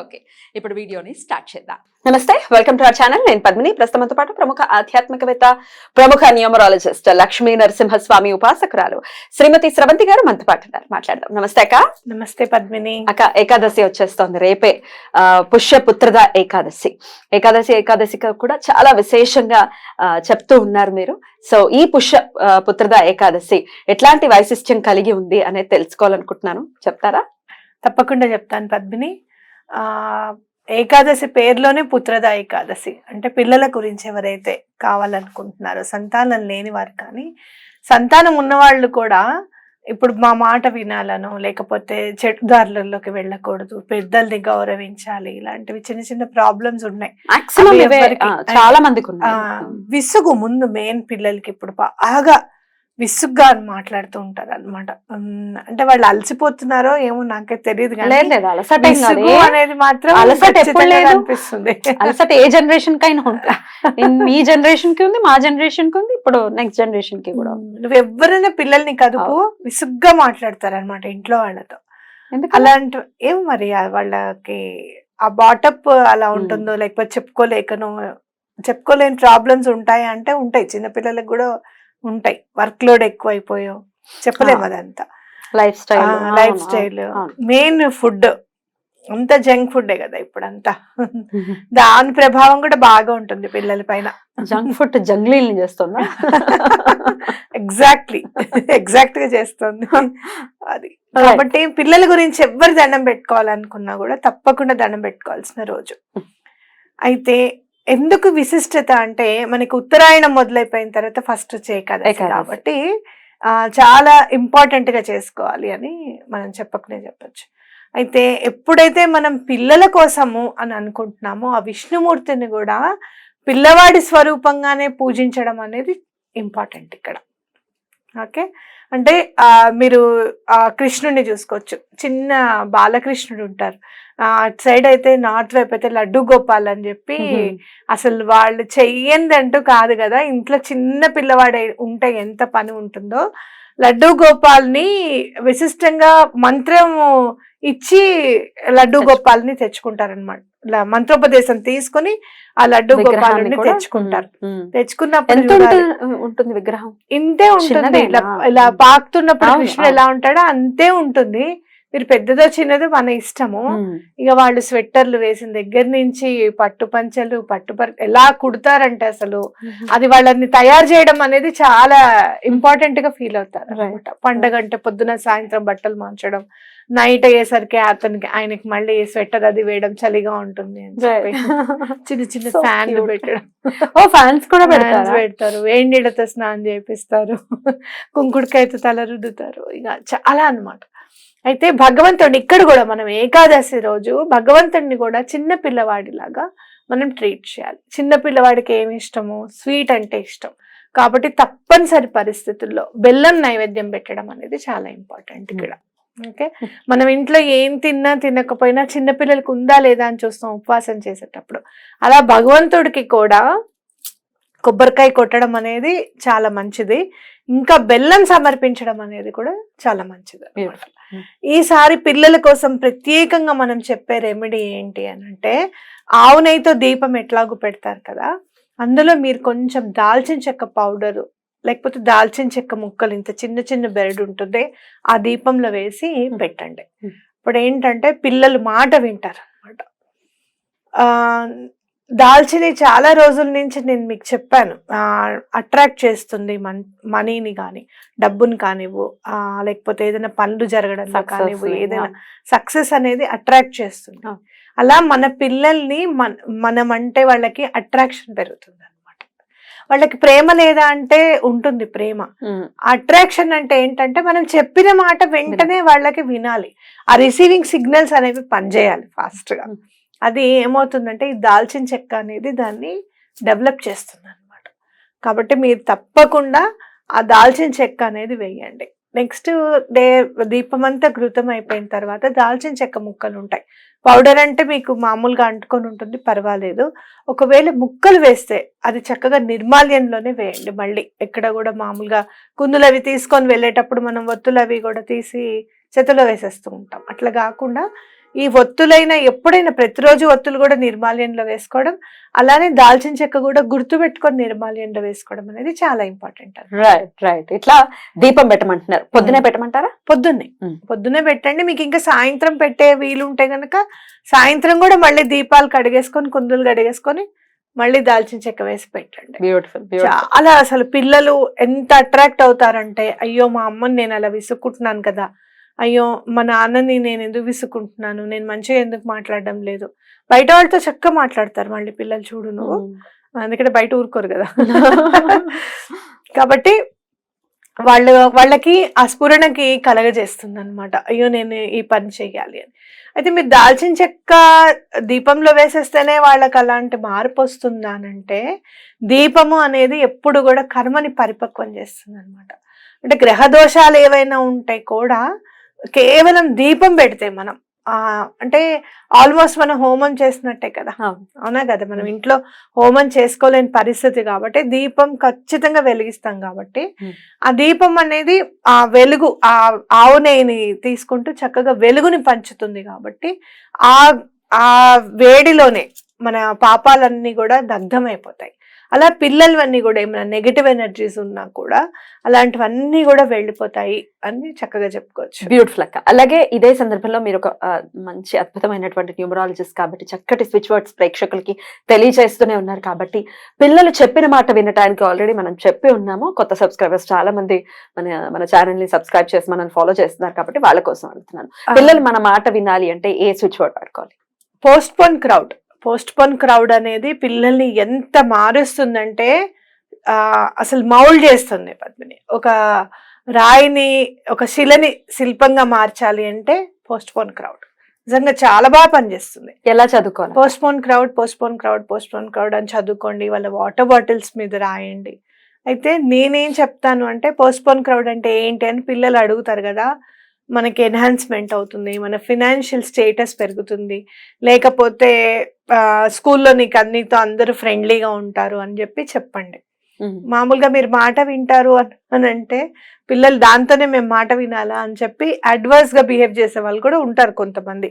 Okay ఇప్పుడు వీడియోని start చేద్దాం. నమస్తే వెల్కమ్ టు అవర్ ఛానల్. నేను పద్మిని. ప్రస్తుతంతో పాటు ప్రముఖ ఆధ్యాత్మికవేత్త ప్రముఖ న్యూమరాలజిస్ట్ లక్ష్మీ నరసింహస్వామి ఉపాసకురాలు శ్రీమతి స్రవంతి గారు మనతో పాటు ఉన్నారు. మాట్లాడదాం. నమస్తే అక్క. నమస్తే పద్మిని. అక్క ఏకాదశి వచ్చేస్తోంది. రేపే ఆ, పుష్య పుత్రద ఏకాదశి. ఏకాదశి ఏకాదశికి కూడా చాలా విశేషంగా ఆ, చెప్తూ ఉన్నారు మీరు. సో ఈ పుష్య ఆ, పుత్రద ఏకాదశి ఎట్లాంటి వైశిష్ట్యం కలిగి ఉంది అనేది తెలుసుకోవాలనుకుంటున్నాను. చెప్తారా? తప్పకుండా చెప్తాను పద్మిని. ఏకాదశి పేరులోనే పుత్రద ఏకాదశి. అంటే పిల్లల గురించి ఎవరైతే కావాలనుకుంటున్నారో సంతానం లేని వారు కానీ సంతానం ఉన్నవాళ్ళు కూడా ఇప్పుడు మా మాట వినాలను లేకపోతే చెట్టుదారులలోకి వెళ్ళకూడదు పెద్దల్ని గౌరవించాలి ఇలాంటివి చిన్న చిన్న ప్రాబ్లమ్స్ ఉన్నాయి. చాలా మందికి విసుగు ముందు మెయిన్ పిల్లలకి ఇప్పుడు బాగా విసుగ్గా అని మాట్లాడుతూ ఉంటారు అనమాట అంటే వాళ్ళు అలసిపోతున్నారో ఏమో నాకే తెలియదు అనేది మాత్రం అలసట? అనిపిస్తుంది అలసట ఏ జనరేషన్ కైనా ఉంటుంది మీ జనరేషన్కి ఉంది మా జనరేషన్కి ఉంది ఇప్పుడు నెక్స్ట్ జనరేషన్కి కూడా. నువ్వు ఎవరైనా పిల్లల్ని కదుపు విసుగ్గా మాట్లాడతారు అనమాట ఇంట్లో వాళ్ళతో. అలాంటి ఏం మరి వాళ్ళకి ఆ బాటప్ అలా ఉంటుందో లేకపోతే చెప్పుకోలేకనో చెప్పుకోలేని ప్రాబ్లమ్స్ ఉంటాయి అంటే ఉంటాయి. చిన్నపిల్లలకు కూడా ఉంటాయి. వర్క్ లోడ్ ఎక్కువైపోయో చెప్పలేము. అదంతా. Lifestyle. Life style. Main food. అంత జంక్ ఫుడ్ కదా ఇప్పుడు అంతా దాని ప్రభావం కూడా బాగా ఉంటుంది పిల్లల పైన. జంక్ ఫుడ్ జంగ్లీని చేస్తుందా? ఎగ్జాక్ట్లీ. ఎగ్జాక్ట్గా చేస్తుంది. అది. కాబట్టి పిల్లల గురించి ఎవ్వరు దండం పెట్టుకోవాలనుకున్నా కూడా తప్పకుండా దండం పెట్టుకోవాల్సిన రోజు. అయితే ఎందుకు విశిష్టత అంటే మనకి ఉత్తరాయణం మొదలైపోయిన తర్వాత ఫస్ట్ వచ్చే ఏకాదశి. కాబట్టి చాలా ఇంపార్టెంట్గా చేసుకోవాలి అని మనం చెప్పకనే చెప్పొచ్చు. అయితే ఎప్పుడైతే మనం పిల్లల కోసము అని అనుకుంటున్నామో ఆ విష్ణుమూర్తిని కూడా పిల్లవాడి స్వరూపంగానే పూజించడం అనేది ఇంపార్టెంట్ ఇక్కడ. ఓకే? అంటే మీరు ఆ కృష్ణుడిని చూసుకోవచ్చు. చిన్న బాలకృష్ణుడు ఉంటారు. అటు సైడ్ అయితే నార్త్ వైపు అయితే లడ్డు గోపాల్ అని చెప్పి అసలు వాళ్ళు చెయ్యందంటూ కాదు కదా. ఇంట్లో చిన్న పిల్లవాడు ఉంటే ఎంత పని ఉంటుందో. లడ్డు గోపాల్ని విశిష్టంగా మంత్రం ఇచ్చి లడ్డు గోపాల్ని తెచ్చుకుంటారనమాట మంత్రోపదేశం తీసుకొని ఆ లడ్డు గోపాలని తెచ్చుకుంటారు. తెచ్చుకున్నప్పుడు. ఉంటుంది విగ్రహం? ఇంతే ఉంటుంది? ఇలా పాకుతున్నప్పుడు కృష్ణుడు. ఎలా ఉంటాడో అంతే ఉంటుంది. మీరు పెద్దదో చిన్నదో మన ఇష్టము. ఇక వాళ్ళు స్వెట్టర్లు వేసిన దగ్గర నుంచి పట్టు పంచలు పట్టు ఎలా కుడతారంటే అసలు. అది వాళ్ళని తయారు చేయడం అనేది చాలా ఇంపార్టెంట్గా ఫీల్ అవుతారు అనమాట పండగ అంటే పొద్దున సాయంత్రం బట్టలు మార్చడం నైట్ అయ్యేసరికి అతనికి ఆయనకి మళ్ళీ స్వెటర్ అది వేయడం చలిగా ఉంటుంది అని చెప్పి చిన్న చిన్న ఫ్యాన్లు. పెట్టడం. ఓ ఫ్యాన్స్ కూడా Fans పెడతారా. వేడి నీళ్ళతో స్నానం చేపిస్తారు. కుంకుడుకాయతో తల రుద్దుతారు. ఇక చాలా అన్నమాట. అయితే భగవంతుడిని ఇక్కడ కూడా మనం ఏకాదశి రోజు భగవంతుడిని కూడా చిన్న పిల్లవాడిలాగా మనం ట్రీట్ చేయాలి. చిన్న పిల్లవాడికి ఏమి ఇష్టము? స్వీట్ అంటే ఇష్టం. కాబట్టి తప్పనిసరి పరిస్థితుల్లో బెల్లం నైవేద్యం పెట్టడం అనేది చాలా ఇంపార్టెంట్ ఇక్కడ. ఓకే? మనం ఇంట్లో ఏం తిన్నా తినకపోయినా చిన్నపిల్లలకి ఉందా లేదా అని చూస్తాం ఉపవాసం చేసేటప్పుడు. అలా భగవంతుడికి కూడా కొబ్బరికాయ కొట్టడం అనేది చాలా మంచిది. ఇంకా బెల్లం సమర్పించడం అనేది కూడా చాలా మంచిది. Hmm. ఈసారి పిల్లల కోసం ప్రత్యేకంగా మనం చెప్పే రెమెడీ ఏంటి అని అంటే ఆవు నెయ్యితో దీపం ఎట్లాగూ పెడతారు కదా అందులో మీరు కొంచెం దాల్చిన చెక్క పౌడరు లేకపోతే దాల్చిన చెక్క ముక్కలు ఇంత చిన్న చిన్న బెరడు ఉంటుంది ఆ దీపంలో వేసి పెట్టండి Hmm. ఇప్పుడు ఏంటంటే పిల్లలు మాట వింటారు అనమాట దాల్చిని చాలా రోజుల నుంచి నేను మీకు చెప్పాను. అట్రాక్ట్ చేస్తుంది మన్ మనీని కానీ డబ్బుని కానివ్వు లేకపోతే ఏదైనా పనులు Success కానివ్వు ఏదైనా. సక్సెస్ అనేది అట్రాక్ట్ చేస్తుంది. అలా మన పిల్లల్ని మన మనం అంటే వాళ్ళకి అట్రాక్షన్ పెరుగుతుంది అనమాట వాళ్ళకి ప్రేమ లేదా అంటే ఉంటుంది ప్రేమ. అట్రాక్షన్ అంటే ఏంటంటే మనం చెప్పిన మాట వెంటనే వాళ్ళకి వినాలి. ఆ రిసీవింగ్ సిగ్నల్స్ అనేవి పనిచేయాలి ఫాస్ట్గా Hmm. అది ఏమవుతుందంటే ఈ దాల్చిన చెక్క అనేది దాన్ని డెవలప్ చేస్తుంది అనమాట కాబట్టి మీరు తప్పకుండా ఆ దాల్చిన చెక్క అనేది వేయండి. నెక్స్ట్ డే దీపం అంతా ఘృతం అయిపోయిన తర్వాత దాల్చిన చెక్క ముక్కలు ఉంటాయి. పౌడర్ అంటే మీకు మామూలుగా అంటుకొని ఉంటుంది పర్వాలేదు. ఒకవేళ ముక్కలు వేస్తే అది చక్కగా నిర్మాల్యంలోనే వేయండి మళ్ళీ. ఎక్కడ కూడా మామూలుగా కుందులు అవి తీసుకొని వెళ్ళేటప్పుడు మనం ఒత్తులు అవి కూడా తీసి చేతిలో వేసేస్తూ ఉంటాం. అట్లా కాకుండా ఈ ఒత్తులైన ఎప్పుడైనా ప్రతిరోజు ఒత్తులు కూడా నిర్మాల్యంలో వేసుకోవడం అలానే దాల్చిన చెక్క కూడా గుర్తు పెట్టుకొని నిర్మాల్యంలో వేసుకోవడం అనేది చాలా ఇంపార్టెంట్ రైట్ రైట్ ఇట్లా దీపం పెట్టమంటున్నారు. పొద్దునే పెట్టమంటారా? పొద్దున్నే. మ్మ్. పొద్దున్నే పెట్టండి. మీకు ఇంకా సాయంత్రం పెట్టే వీలు ఉంటే గనక సాయంత్రం కూడా మళ్ళీ దీపాలు కడిగేసుకొని కుందులు కడిగేసుకొని మళ్ళీ దాల్చిన చెక్క వేసి పెట్టండి. బ్యూటిఫుల్ బ్యూటిఫుల్ చాలా అసలు పిల్లలు ఎంత అట్రాక్ట్ అవుతారంటే అయ్యో మా అమ్మని నేను అలా విసుక్కుంటున్నాను కదా అయ్యో మా నాన్నని నేను ఎందుకు విసుక్కుంటున్నాను? నేను మంచిగా ఎందుకు మాట్లాడడం లేదు? బయట వాళ్ళతో చక్కగా మాట్లాడతారు మళ్ళీ పిల్లలు చూడు నువ్వు. ఎందుకంటే బయట ఊరుకోరు కదా. కాబట్టి వాళ్ళు వాళ్ళకి ఆ స్ఫురణకి కలగజేస్తుంది అనమాట అయ్యో నేను ఈ పని చెయ్యాలి అని. అయితే మీరు దాల్చిన చెక్క దీపంలో వేసేస్తేనే వాళ్ళకి అలాంటి మార్పు వస్తుందా అని అంటే దీపము అనేది ఎప్పుడు కూడా కర్మని పరిపక్వం చేస్తుంది అనమాట అంటే గ్రహ దోషాలు ఏవైనా ఉంటాయి కూడా కేవలం దీపం పెడితే మనం ఆ అంటే ఆల్మోస్ట్ మనం హోమం చేసినట్టే కదా అవును. కదా మనం ఇంట్లో హోమం చేసుకోలేని పరిస్థితి కాబట్టి దీపం ఖచ్చితంగా వెలిగిస్తాం కాబట్టి. ఆ దీపం అనేది ఆ వెలుగు ఆ ఆవు నెయ్యిని తీసుకుంటూ చక్కగా వెలుగుని పంచుతుంది కాబట్టి ఆ ఆ వేడిలోనే మన పాపాలన్నీ కూడా దగ్ధమైపోతాయి అలా పిల్లలవన్నీ కూడా ఏమైనా నెగటివ్ ఎనర్జీస్ ఉన్నా కూడా అలాంటివన్నీ కూడా వెళ్ళిపోతాయి అని చక్కగా చెప్పుకోవచ్చు. బ్యూటిఫుల్ అక్క. అలాగే ఇదే సందర్భంలో మీరు ఒక మంచి అద్భుతమైనటువంటి న్యూమరాలజిస్ట్ కాబట్టి చక్కటి స్విచ్ వర్డ్స్ ప్రేక్షకులకి తెలియజేస్తూనే ఉన్నారు కాబట్టి పిల్లలు చెప్పిన మాట వినటానికి ఆల్రెడీ మనం చెప్పి ఉన్నాము. కొత్త సబ్స్క్రైబర్స్ చాలా మంది మన మన ఛానల్ని సబ్స్క్రైబ్ చేసి మనల్ని ఫాలో చేస్తున్నారు కాబట్టి వాళ్ళ కోసం అడుగుతున్నాను. పిల్లలు మన మాట వినాలి అంటే ఏ స్విచ్ వర్డ్ పడుకోవాలి postpone crowd postpone crowd అనేది పిల్లల్ని ఎంత మారుస్తుందంటే అసలు మౌల్డ్ చేస్తుంది పద్మిని. ఒక రాయిని ఒక శిలని శిల్పంగా మార్చాలి అంటే పోస్ట్ పోన్ క్రౌడ్. నిజంగా చాలా బాగా పనిచేస్తుంది. ఎలా చదువుకోవాలి? Postpone crowd postpone crowd postpone crowd అని చదువుకోండి వాళ్ళ వాటర్ బాటిల్స్ మీద రాయండి. అయితే నేనేం చెప్తాను అంటే పోస్ట్ పోన్ క్రౌడ్ అంటే ఏంటి అని పిల్లలు అడుగుతారు కదా మనకి ఎన్హాన్స్మెంట్ అవుతుంది మన ఫినాన్షియల్ స్టేటస్ పెరుగుతుంది. లేకపోతే స్కూల్లో నీకు అన్నితో అందరూ ఫ్రెండ్లీగా ఉంటారు అని చెప్పి చెప్పండి. మామూలుగా మీరు మాట వింటారు అని అంటే పిల్లలు దాంతోనే మేము మాట వినాలా అని చెప్పి అడ్వర్స్గా బిహేవ్ చేసే వాళ్ళు కూడా ఉంటారు కొంతమంది.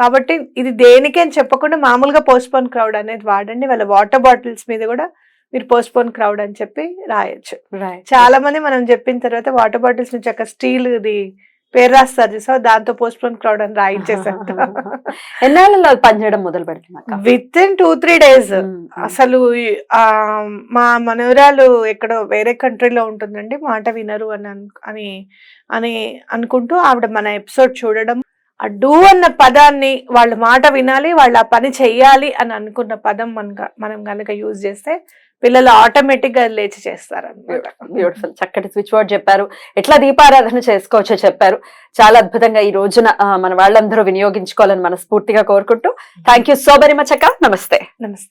కాబట్టి ఇది దేనికి అని చెప్పకుండా మామూలుగా పోస్ట్పోన్ క్రౌడ్ అనేది వాడండి. వాళ్ళ వాటర్ బాటిల్స్ మీద కూడా మీరు పోస్ట్పోన్ క్రౌడ్ అని చెప్పి రాయొచ్చు. చాలా మంది మనం చెప్పిన తర్వాత వాటర్ బాటిల్స్ నుంచి ఒక స్టీల్ ఇది పేరు రాస్తారు చూసావు దాంతో పోస్ట్పోన్ క్రౌడ్ అని రాయించేసారు ఎన్నాళ్ళలో పనిచేయడం మొదలు పెడుతున్నాక within two three days అసలు మా మనవరాలు ఎక్కడో వేరే కంట్రీలో ఉంటుందండి మాట వినరు అని అన్- అని అని అనుకుంటూ ఆవిడ మన ఎపిసోడ్ చూడడం. ఆ డూ అన్న పదాన్ని వాళ్ళ మాట వినాలి వాళ్ళు ఆ పని చెయ్యాలి అని అనుకున్న పదం మన మనం కనుక యూజ్ చేస్తే పిల్లలు ఆటోమేటిక్గా లేచి చేస్తారు బ్యూటిఫుల్ చక్కటి స్విచ్ వర్డ్ చెప్పారు. ఎట్లా దీపారాధన చేసుకోవచ్చో చెప్పారు. చాలా అద్భుతంగా ఈ రోజున మన వాళ్ళందరూ వినియోగించుకోవాలని మనస్ఫూర్తిగా కోరుకుంటూ. Thank you so very much అక్క. నమస్తే. నమస్తే.